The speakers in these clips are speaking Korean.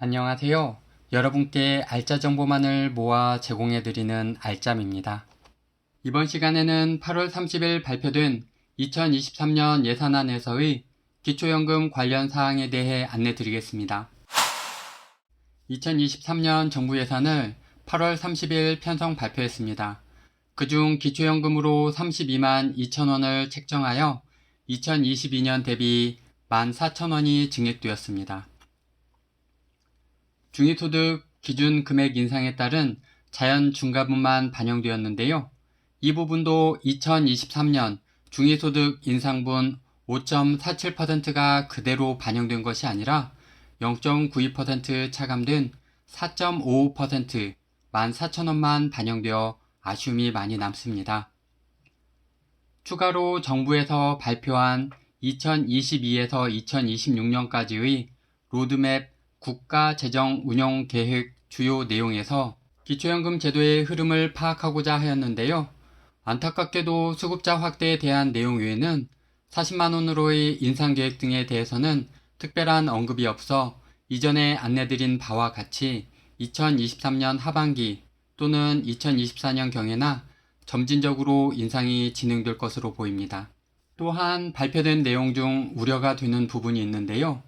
안녕하세요. 여러분께 알짜 정보만을 모아 제공해드리는 알짬입니다. 이번 시간에는 8월 30일 발표된 2023년 예산안에서의 기초연금 관련 사항에 대해 안내드리겠습니다. 2023년 정부 예산을 8월 30일 편성 발표했습니다. 그중 기초연금으로 32만 2천원을 책정하여 2022년 대비 14,000원이 증액되었습니다. 중위소득 기준 금액 인상에 따른 자연 중과분만 반영되었는데요. 이 부분도 2023년 중위소득 인상분 5.47%가 그대로 반영된 것이 아니라 0.92% 차감된 4.55% 14,000원만 반영되어 아쉬움이 많이 남습니다. 추가로 정부에서 발표한 2022에서 2026년까지의 로드맵 국가 재정 운영 계획 주요 내용에서 기초연금 제도의 흐름을 파악하고자 하였는데요. 안타깝게도 수급자 확대에 대한 내용 외에는 40만원으로의 인상 계획 등에 대해서는 특별한 언급이 없어 이전에 안내드린 바와 같이 2023년 하반기 또는 2024년 경에나 점진적으로 인상이 진행될 것으로 보입니다. 또한 발표된 내용 중 우려가 되는 부분이 있는데요.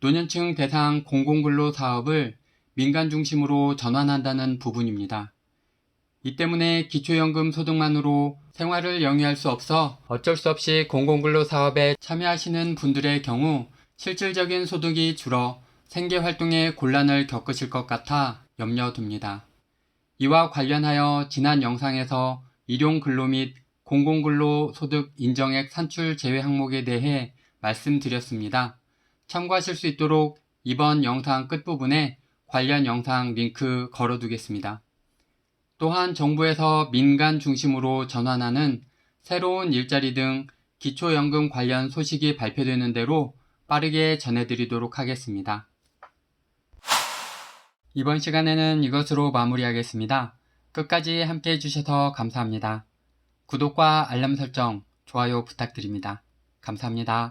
노년층 대상 공공근로 사업을 민간 중심으로 전환한다는 부분입니다. 이 때문에 기초연금 소득만으로 생활을 영위할 수 없어 어쩔 수 없이 공공근로 사업에 참여하시는 분들의 경우 실질적인 소득이 줄어 생계 활동에 곤란을 겪으실 것 같아 염려됩니다. 이와 관련하여 지난 영상에서 일용 근로 및 공공근로 소득 인정액 산출 제외 항목에 대해 말씀드렸습니다. 참고하실 수 있도록 이번 영상 끝부분에 관련 영상 링크 걸어두겠습니다. 또한 정부에서 민간 중심으로 전환하는 새로운 일자리 등 기초연금 관련 소식이 발표되는 대로 빠르게 전해드리도록 하겠습니다. 이번 시간에는 이것으로 마무리하겠습니다. 끝까지 함께 해주셔서 감사합니다. 구독과 알람 설정, 좋아요 부탁드립니다. 감사합니다.